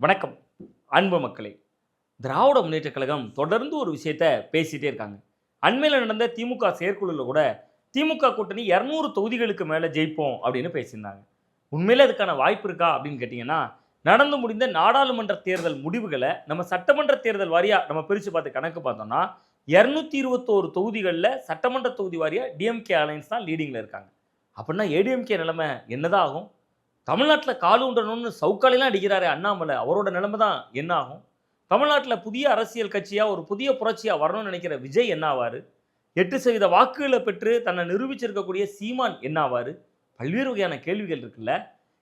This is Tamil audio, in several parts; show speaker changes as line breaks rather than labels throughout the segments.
வணக்கம். அன்பு மக்களே திராவிட முன்னேற்ற கழகம் தொடர்ந்து ஒரு விஷயத்த பேசிகிட்டே இருக்காங்க. அண்மையில் நடந்த திமுக செயற்குழுவில் கூட திமுக கூட்டணி இரநூறு தொகுதிகளுக்கு மேலே ஜெயிப்போம் அப்படின்னு பேசியிருந்தாங்க. உண்மையில் அதுக்கான வாய்ப்பு இருக்கா அப்படின்னு கேட்டிங்கன்னா நடந்து முடிந்த நாடாளுமன்ற தேர்தல் முடிவுகளை நம்ம சட்டமன்ற தேர்தல் வாரியாக நம்ம பிரித்து பார்த்து கணக்கு பார்த்தோம்னா இரநூத்தி இருபத்தோரு தொகுதிகளில் சட்டமன்ற தொகுதி வாரியாக டிஎம்கே அலைன்ஸ் தான் லீடிங்கில் இருக்காங்க. அப்படின்னா ஏடிஎம்கே நிலைமை என்னதான் ஆகும்? தமிழ்நாட்டில் கால் ஊன்றணும்னு சவுக்காலையெல்லாம் அடிக்கிறாரு அண்ணாமலை. அவரோட நிலைமை தான் என்ன ஆகும் தமிழ்நாட்டில் புதிய அரசியல் கட்சியாக ஒரு புதிய புரட்சியாக வரணும்னு நினைக்கிற விஜய் என்ன ஆவார் எட்டு சதவீத வாக்குகளை பெற்று தன்னை நிரூபிச்சிருக்கக்கூடிய சீமான் என்ன ஆவார் பல்வேறு வகையான கேள்விகள் இருக்குல்ல.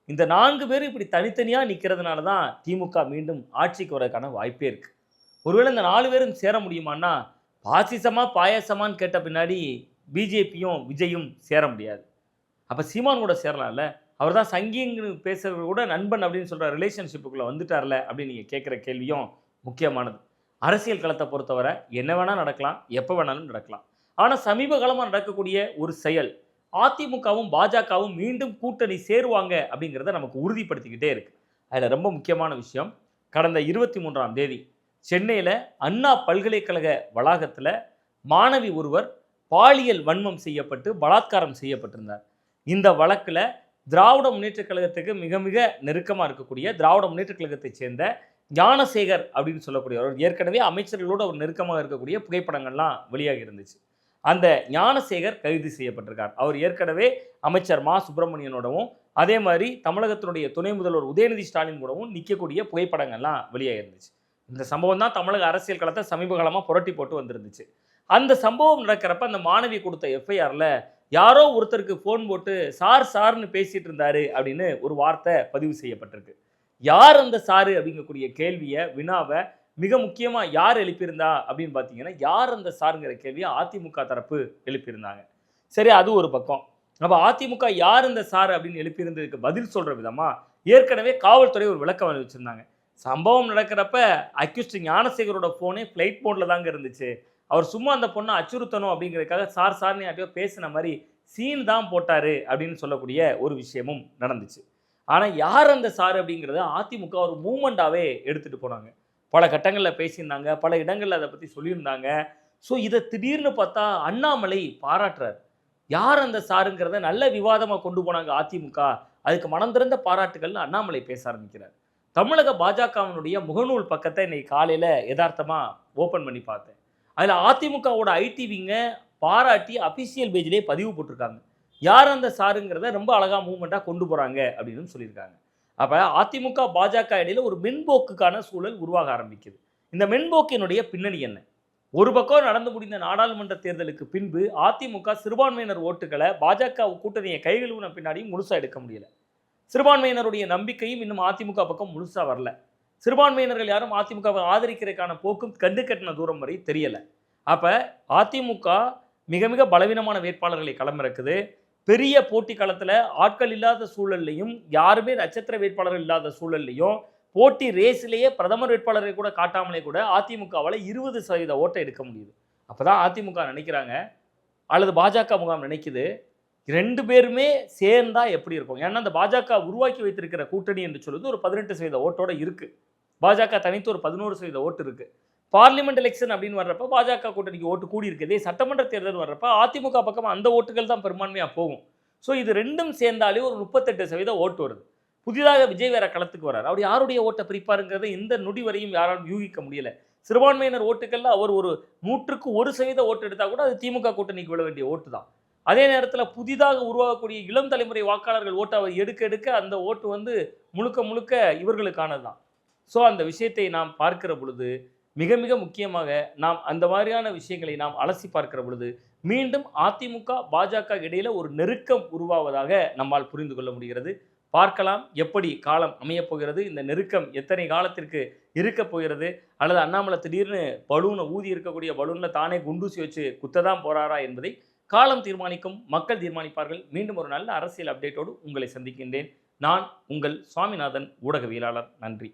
இந்த நான்கு பேர் இப்படி தனித்தனியாக நிற்கிறதுனால தான் திமுக மீண்டும் ஆட்சிக்கு வரதுக்கான வாய்ப்பே இருக்குது ஒருவேளை இந்த நாலு பேரும் சேர முடியுமான்னா பாசிசமா பாயாசமான்னு கேட்ட பின்னாடி பிஜேபியும் விஜயும் சேர முடியாது. அப்போ சீமான் கூட சேரலாம்ல? அவர் தான் சங்கின்னு பேசுகிறவர் கூட நண்பன் அப்படின்னு சொல்கிற ரிலேஷன்ஷிப்புக்குள்ளே வந்துட்டார்ல அப்படின்னு நீங்கள் கேட்குற கேள்வியும் முக்கியமானது. அரசியல் களத்தை பொறுத்தவரை என்ன வேணால் நடக்கலாம் எப்போ வேணாலும் நடக்கலாம். ஆனால் சமீப காலமாக நடக்கக்கூடிய ஒரு செயல் அதிமுகவும் பாஜகவும் மீண்டும் கூட்டணி சேருவாங்க அப்படிங்கிறத நமக்கு உறுதிப்படுத்திக்கிட்டே இருக்குது அதில் ரொம்ப முக்கியமான விஷயம் கடந்த இருபத்தி மூன்றாம் தேதி சென்னையில் அண்ணா பல்கலைக்கழக வளாகத்தில் மாணவி ஒருவர் பாலியல் வன்மம் செய்யப்பட்டு பலாத்காரம் செய்யப்பட்டிருந்தார். இந்த வழக்கில் திராவிட முன்னேற்றக் கழகத்துக்கு மிக மிக நெருக்கமாக இருக்கக்கூடிய திராவிட முன்னேற்றக் கழகத்தைச் சேர்ந்த ஞானசேகர் அப்படின்னு சொல்லக்கூடிய அவர் ஏற்கனவே அமைச்சர்களோடு அவர் நெருக்கமாக இருக்கக்கூடிய புகைப்படங்கள்லாம் வெளியாகி இருந்துச்சு. அந்த ஞானசேகர் கைது செய்யப்பட்டிருக்கார். அவர் ஏற்கனவே அமைச்சர் மா. சுப்பிரமணியனோடவும் அதே மாதிரி தமிழகத்தினுடைய துணை முதல்வர் உதயநிதி ஸ்டாலின் கூடவும் நிற்கக்கூடிய புகைப்படங்கள்லாம் வெளியாகி இருந்துச்சு. இந்த சம்பவம் தான் தமிழக அரசியல் களத்தை சமீப காலமாக புரட்டி போட்டு வந்திருந்துச்சு. அந்த சம்பவம் நடக்கிறப்ப அந்த மாணவி கொடுத்த எஃப்ஐஆரில் யாரோ ஒருத்தருக்கு ஃபோன் போட்டு சார் சார்னு பேசிகிட்டு இருந்தாரு அப்படின்னு ஒரு வார்த்தை பதிவு செய்யப்பட்டிருக்கு. யார் அந்த சாரு அப்படிங்கக்கூடிய கேள்வியை வினாவை மிக முக்கியமாக யார் எழுப்பியிருந்தா அப்படின்னு பார்த்தீங்கன்னா யார் அந்த சாருங்கிற கேள்வியை அதிமுக தரப்பு எழுப்பியிருந்தாங்க. சரி அது ஒரு பக்கம். நம்ம அதிமுக யார் இந்த சார் அப்படின்னு எழுப்பியிருந்ததுக்கு பதில் சொல்கிற விதமாக ஏற்கனவே காவல்துறை ஒரு விளக்கம் வச்சிருந்தாங்க. சம்பவம் நடக்கிறப்ப அக்யூஸ்ட் ஞானசேகரோட ஃபோனே ஃப்ளைட் மோடில் தாங்க இருந்துச்சு. அவர் சும்மா அந்த பொண்ணை அச்சுறுத்தணும் அப்படிங்கிறதுக்காக சார் சார்னு யார்ட்டையோ பேசின மாதிரி சீன் தான் போட்டார் அப்படின்னு சொல்லக்கூடிய ஒரு விஷயமும் நடந்துச்சு. ஆனால் யார் அந்த சார் அப்படிங்கிறத அதிமுக ஒரு மூமெண்ட்டாகவே எடுத்துகிட்டு போனாங்க. பல கட்டங்களில் பேசியிருந்தாங்க பல இடங்களில் அதை பற்றி சொல்லியிருந்தாங்க. ஸோ இதை திடீர்னு பார்த்தா அண்ணாமலை பாராட்டுறார். யார் அந்த சாருங்கிறத நல்ல விவாதமாக கொண்டு போனாங்க அதிமுக. அதுக்கு மனம் திறந்த பாராட்டுகள்னு அண்ணாமலை பேச ஆரம்பிக்கிறார். தமிழக பாஜகவினுடைய முகநூல் பக்கத்தை இன்னைக்கு காலையில் யதார்த்தமாக ஓப்பன் பண்ணி பார்த்தேன். அதில் அதிமுகவோட ஐடிவிங்க பாராட்டி அஃபிஷியல் பேஜ்லேயே பதிவு போட்டிருக்காங்க. யார் அந்த சாருங்கிறத ரொம்ப அழகாக மூவ்மெண்ட்டாக கொண்டு போகிறாங்க அப்படின்னு சொல்லியிருக்காங்க. அப்போ அதிமுக பாஜக இடையில ஒரு மென்போக்குக்கான சூழல் உருவாக ஆரம்பிக்குது. இந்த மென்போக்கினுடைய பின்னணி என்ன? ஒரு பக்கம் நடந்து முடிந்த நாடாளுமன்ற தேர்தலுக்கு பின்பு அதிமுக சிறுபான்மையினர் ஓட்டுகளை பாஜக கூட்டணியை கைகழுவின பின்னாடியும் முழுசாக எடுக்க முடியல. சிறுபான்மையினருடைய நம்பிக்கையும் இன்னும் அதிமுக பக்கம் முழுசாக வரல. சிறுபான்மையினர்கள் யாரும் அதிமுகவை ஆதரிக்கிறதுக்கான போக்கும் கண்டு கட்டின தூரம் வரை தெரியலை. அப்போ அதிமுக மிக மிக பலவீனமான வேட்பாளர்களை களமிறக்குது. பெரிய போட்டி காலத்தில் ஆட்கள் இல்லாத சூழல்லையும் யாருமே நட்சத்திர வேட்பாளர்கள் இல்லாத சூழல்லையும் போட்டி ரேஸ்லேயே பிரதமர் வேட்பாளரை கூட காட்டாமலே கூட அதிமுகவால் இருபது சதவீத ஓட்டை எடுக்க முடியுது. அப்போ தான் அதிமுக நினைக்கிறாங்க. அல்லது பாஜக முகாம் நினைக்குது. ரெண்டு பேருமே சேர்ந்தா எப்படி இருக்கும்? ஏன்னா அந்த பாஜக உருவாக்கி வைத்திருக்கிற கூட்டணி என்று சொல்வது ஒரு பதினெட்டு சதவீத ஓட்டோட இருக்குது பாஜக தனித்து ஒரு பதினோரு சதவீத ஓட்டு இருக்குது பார்லிமெண்ட் எலெக்ஷன் அப்படின்னு வர்றப்ப பாஜக கூட்டணிக்கு ஓட்டு கூடி இருக்குது சட்டமன்ற தேர்தல் வர்றப்ப அதிமுக பக்கம் அந்த ஓட்டுகள் தான் பெரும்பான்மையாக போகும். ஸோ இது ரெண்டும் சேர்ந்தாலே ஒரு முப்பத்தெட்டு சதவீத ஓட்டு வருது. புதிதாக விஜய் வேற களத்துக்கு வரார் அவர் யாருடைய ஓட்டை பிரிப்பாருங்கிறத இந்த நொடி வரையும் யாராலும் யூகிக்க முடியல. சிறுபான்மையினர் ஓட்டுக்கள்ல அவர் ஒரு நூற்றுக்கு ஒரு சதவீத ஓட்டு எடுத்தால் கூட அது திமுக கூட்டணிக்கு விழ வேண்டிய ஓட்டு தான். அதே நேரத்தில் புதிதாக உருவாகக்கூடிய இளம் தலைமுறை வாக்காளர்கள் ஓட்டை அவர் எடுக்க எடுக்க அந்த ஓட்டு வந்து முழுக்க முழுக்க இவர்களுக்கானது தான். ஸோ அந்த விஷயத்தை நாம் பார்க்கிற பொழுது மிக மிக முக்கியமாக நாம் அந்த மாதிரியான விஷயங்களை நாம் அலசி பார்க்கிற பொழுது மீண்டும் அதிமுக பாஜக இடையில் ஒரு நெருக்கம் உருவாவதாக நம்மால் புரிந்து கொள்ள முடிகிறது. பார்க்கலாம் எப்படி காலம் அமையப் போகிறது இந்த நெருக்கம் எத்தனை காலத்திற்கு இருக்கப் போகிறது அல்லது அண்ணாமலை திடீர்னு பலூனை ஊதி இருக்கக்கூடிய பலூனில் தானே குண்டூசி வச்சு குத்ததான் போறாரா என்பதை காலம் தீர்மானிக்கும் மக்கள் தீர்மானிப்பார்கள். மீண்டும் ஒரு நல்ல அரசியல் அப்டேட்டோடு உங்களை சந்திக்கின்றேன். நான் உங்கள் சுவாமிநாதன் ஊடகவியலாளர். நன்றி.